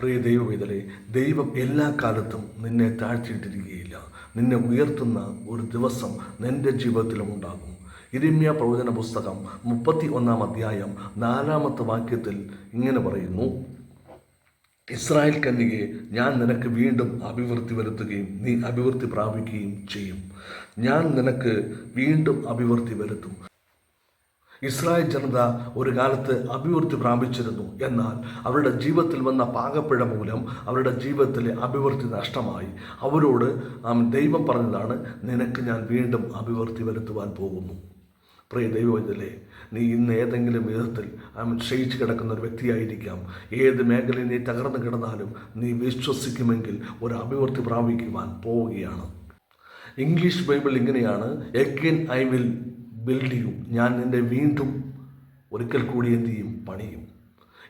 പ്രിയ ദൈവവേദലെ ദൈവം എല്ലാ കാലത്തും നിന്നെ താഴ്ത്തിയിട്ടിരിക്കുകയില്ല. നിന്നെ ഉയർത്തുന്ന ഒരു ദിവസം നിന്റെ ജീവിതത്തിലും ഉണ്ടാകും. ഇരിമ്യ പ്രവചന പുസ്തകം മുപ്പത്തി ഒന്നാം അധ്യായം നാലാമത്തെ വാക്യത്തിൽ ഇങ്ങനെ പറയുന്നു ഇസ്രായേൽ കന്യകെ ഞാൻ നിനക്ക് വീണ്ടും അഭിവൃദ്ധി വരുത്തുകയും നീ അഭിവൃദ്ധി പ്രാപിക്കുകയും ചെയ്യും. ഞാൻ നിനക്ക് വീണ്ടും അഭിവൃദ്ധി വരുത്തും. ഇസ്രായേൽ ജനത ഒരു കാലത്ത് അഭിവൃദ്ധി പ്രാപിച്ചിരുന്നു. എന്നാൽ അവരുടെ ജീവിതത്തിൽ വന്ന പാകപ്പിഴ മൂലം അവരുടെ ജീവിതത്തിലെ അഭിവൃദ്ധി നഷ്ടമായി. അവരോട് ദൈവം പറഞ്ഞതാണ് നിനക്ക് ഞാൻ വീണ്ടും അഭിവൃദ്ധി വരുത്തുവാൻ പോകുന്നു. പ്രിയ ദൈവവചനല്ലേ നീ ഇന്ന് ഏതെങ്കിലും വിധത്തിൽ ക്ഷയിച്ച് കിടക്കുന്ന ഒരു വ്യക്തിയായിരിക്കാം. ഏത് മേഖലയിൽ നീ തകർന്നു കിടന്നാലും നീ വിശ്വസിക്കുമെങ്കിൽ ഒരു അഭിവൃദ്ധി പ്രാപിക്കുവാൻ പോവുകയാണ്. ഇംഗ്ലീഷ് ബൈബിൾ ഇങ്ങനെയാണ് എഗെയിൻ ഐ വിൽ ബിൽഡ് ചെയ്യും. ഞാൻ നിന്നെ വീണ്ടും ഒരിക്കൽ കൂടി എന്ത് ചെയ്യും? പണിയും.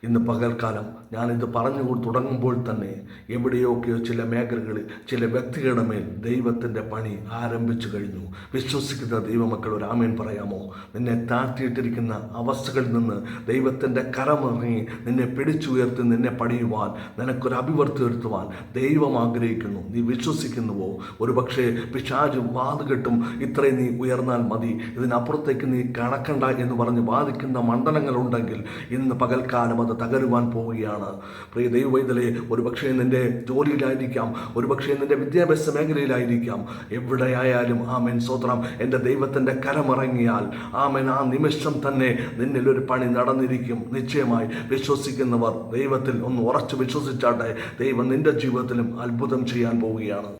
ഇന്ന് പകൽക്കാലം ഞാനിത് പറഞ്ഞു തുടങ്ങുമ്പോൾ തന്നെ എവിടെയൊക്കെയോ ചില മേഖലകളിൽ ചില വ്യക്തികളുടെ മേൽ ദൈവത്തിന്റെ പണി ആരംഭിച്ചു കഴിഞ്ഞു. വിശ്വസിക്കുന്ന ദൈവമക്കൾ ഒരു ആമേൻ പറയാമോ? നിന്നെ താഴ്ത്തിയിട്ടിരിക്കുന്ന അവസ്ഥകളിൽ നിന്ന് ദൈവത്തിന്റെ കരമിറങ്ങി നിന്നെ പിടിച്ചുയർത്തി നിന്നെ പണിയുവാൻ നിനക്കൊരു അഭിവൃദ്ധി വരുത്തുവാൻ ദൈവം ആഗ്രഹിക്കുന്നു. നീ വിശ്വസിക്കുന്നുവോ? ഒരു പക്ഷേ പിശാചും വാതുകെട്ടും ഇത്രയും നീ ഉയർന്നാൽ മതി. ഇതിനപ്പുറത്തേക്ക് നീ കണക്കണ്ട എന്ന് പറഞ്ഞ് വാദിക്കുന്ന മണ്ഡലങ്ങളുണ്ടെങ്കിൽ ഇന്ന് പകൽക്കാലം അത് തകരുവാൻ പോവുകയാണ്. പ്രിയ ദൈവവൈതലെ ഒരു പക്ഷേ നിന്റെ ജോലിയിലായിരിക്കാം ഒരു പക്ഷേ നിന്റെ വിദ്യാഭ്യാസ മേഖലയിലായിരിക്കാം. എവിടെയായാലും ആമേൻ സ്വത്രം എന്റെ ദൈവത്തിന്റെ കരമിറങ്ങിയാൽ ആമേൻ ആ നിമിഷം തന്നെ നിന്നിൽ ഒരു പണി നടന്നിരിക്കും. നിശ്ചയമായി വിശ്വസിക്കുന്നവർ ദൈവത്തിൽ ഒന്ന് ഉറച്ചു വിശ്വസിച്ചാട്ടെ ദൈവം നിന്റെ ജീവിതത്തിലും അത്ഭുതം ചെയ്യാൻ പോവുകയാണ്.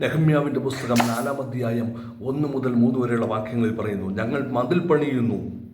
നെഹമ്യാവിന്റെ പുസ്തകം നാലാം അധ്യായം ഒന്ന് മുതൽ മൂന്ന് വരെയുള്ള വാക്യങ്ങളിൽ പറയുന്നു ഞങ്ങൾ മതിൽ പണിയുന്നു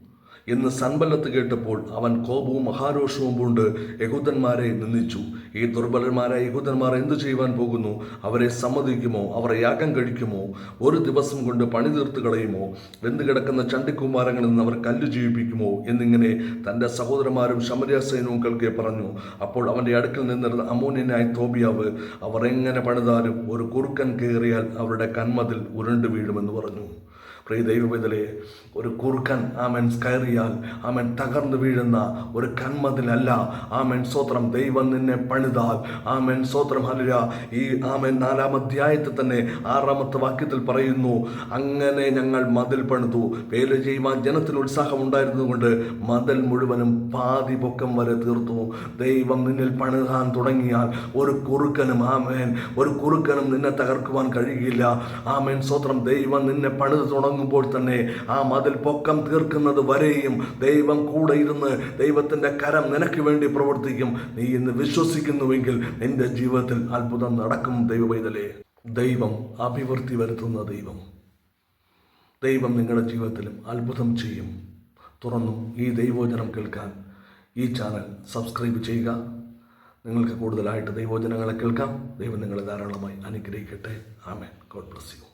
എന്ന് സൻബല്ലത്ത് കേട്ടപ്പോൾ അവൻ കോപവും മഹാരോഷവും കൊണ്ട് യഹൂദന്മാരെ നിന്ദിച്ചു. ഈ ദുർബലന്മാരായ യഹൂദന്മാർ എന്തു ചെയ്യുവാൻ പോകുന്നു? അവരെ സമ്മതിക്കുമോ? അവരെ യാഗം കഴിക്കുമോ? ഒരു ദിവസം കൊണ്ട് പണി തീർത്ത് കളയുമോ? വെന്ത് കിടക്കുന്ന ചണ്ടിക്കുമാരങ്ങളിൽ നിന്ന് അവർ കല്ല് ജീവിപ്പിക്കുമോ? എന്നിങ്ങനെ തന്റെ സഹോദരന്മാരും ശമരിയ സൈന്യവും കേൾക്കെ പറഞ്ഞു. അപ്പോൾ അവന്റെ അടുക്കൽ നിന്നിരുന്ന അമോന്യനായ തോബിയാവ് അവർ എങ്ങനെ പണിതാലും ഒരു കുറുക്കൻ കയറിയാൽ അവരുടെ കന്മതിൽ ഉരുണ്ടു വീഴുമെന്ന് പറഞ്ഞു. പ്രിയ ദൈവവേദലെ ഒരു കുറുക്കൻ ആമൻ കയറിയാൽ ആമൻ തകർന്നു വീഴുന്ന ഒരു കന്മതിലല്ല. ആമൻ സ്വത്രം ദൈവം നിന്നെ പണിതാൽ. ആമൻ സ്വത്രം അല്ല ഈ ആമൻ നാലാം അധ്യായത്തിൽ തന്നെ ആറാമത്തെ വാക്യത്തിൽ പറയുന്നു അങ്ങനെ ഞങ്ങൾ മതിൽ പണിതു. പേര് ചെയ്യുവാൻ ജനത്തിന് ഉത്സാഹം ഉണ്ടായിരുന്നതുകൊണ്ട് മതിൽ മുഴുവനും പാതി പൊക്കം വരെ തീർത്തു. ദൈവം നിന്നിൽ പണിതാൻ തുടങ്ങിയാൽ ഒരു കുറുക്കനും ആമേൻ ഒരു കുറുക്കനും നിന്നെ തകർക്കുവാൻ കഴിയില്ല. ആമേൻ സ്വത്രം ദൈവം നിന്നെ പണിത് തുടങ്ങുമ്പോൾ തന്നെ ആ മതിൽ പൊക്കം തീർക്കുന്നത് വരെയും ദൈവം കൂടെ ഇരുന്ന് ദൈവത്തിന്റെ കരം നിനക്ക് വേണ്ടി പ്രവർത്തിക്കും. നീ ഇന്ന് വിശ്വസിക്കുന്നുവെങ്കിൽ നിന്റെ ജീവിതത്തിൽ അത്ഭുതം നടക്കും ദൈവവൈതലേ. ദൈവം അഭിവൃദ്ധി വരുത്തുന്ന ദൈവം. ദൈവം നിങ്ങളുടെ ജീവിതത്തിലും അത്ഭുതം ചെയ്യും. തുറന്നും ഈ ദൈവോചനം കേൾക്കാൻ ഈ ചാനൽ സബ്സ്ക്രൈബ് ചെയ്യുക. നിങ്ങൾക്ക് കൂടുതലായിട്ട് ദൈവോചനങ്ങളെ കേൾക്കാം. ദൈവം നിങ്ങളെ ധാരാളമായി അനുഗ്രഹിക്കട്ടെ. ആമേൻ. God bless you.